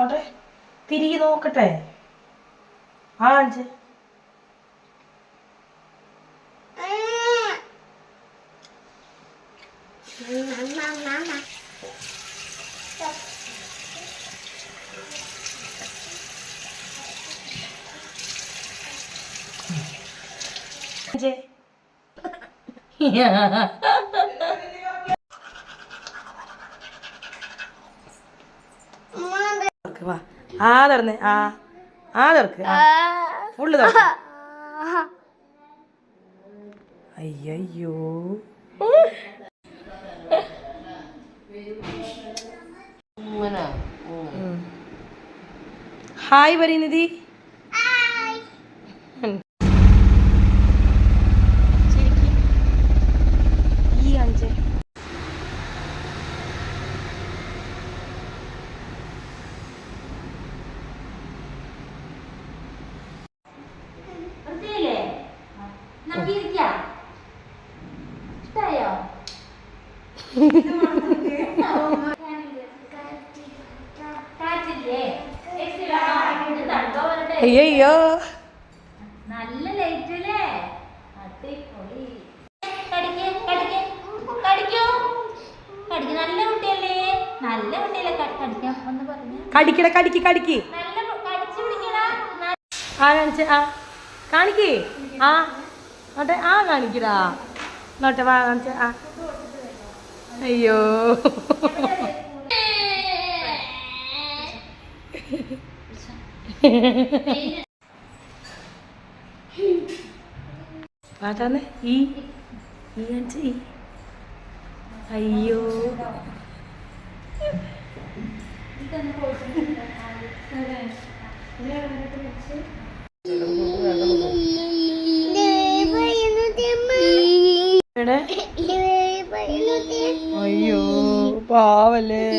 ആട്ടെ തിരികെ നോക്കട്ടെ. ആ കാണിച്ച് കാണിച്ചേ. വാ. ആ തുറന്നേ. ആ. ആ തുറക്ക്. ആ. ഫുള്ള് തുറക്ക്. അയ്യോ ഹായ് പരിനിധി ചിരിക്ക്. ഈ കാണിച്ചേ വൃത്തിയില്ലേ നമുക്ക് ഇരിക്കാം ഇഷ്ടായോ അയ്യോ നല്ല ലൈറ്റ് അല്ലേ? അടിപൊളി. കടിക്കേ കടിക്കേ കടിക്കോ. കടിക്ക് നല്ല കുട്ടിയല്ലേ? നല്ല കുട്ടിയല്ലേ? കടിക്കാം ഒന്ന് പറഞ്ഞു. കടിക്കട കടിക്ക് കടിക്ക്. നല്ല കടിച്ചു പിടിക്കടാ. ന- ആ കാണിച്ച്? ആ കാണിക്ക്. ആ നോട്ടെ ആ കാണിക്കടാ. നോട്ടെ വാ കാണിച്ച ആ. അയ്യോ. പാട്ടാന്ന് ഈ ഈ കാണിച്ച ഈ. അയ്യോ. എവിടെ അയ്യോ പാവല്ലേ.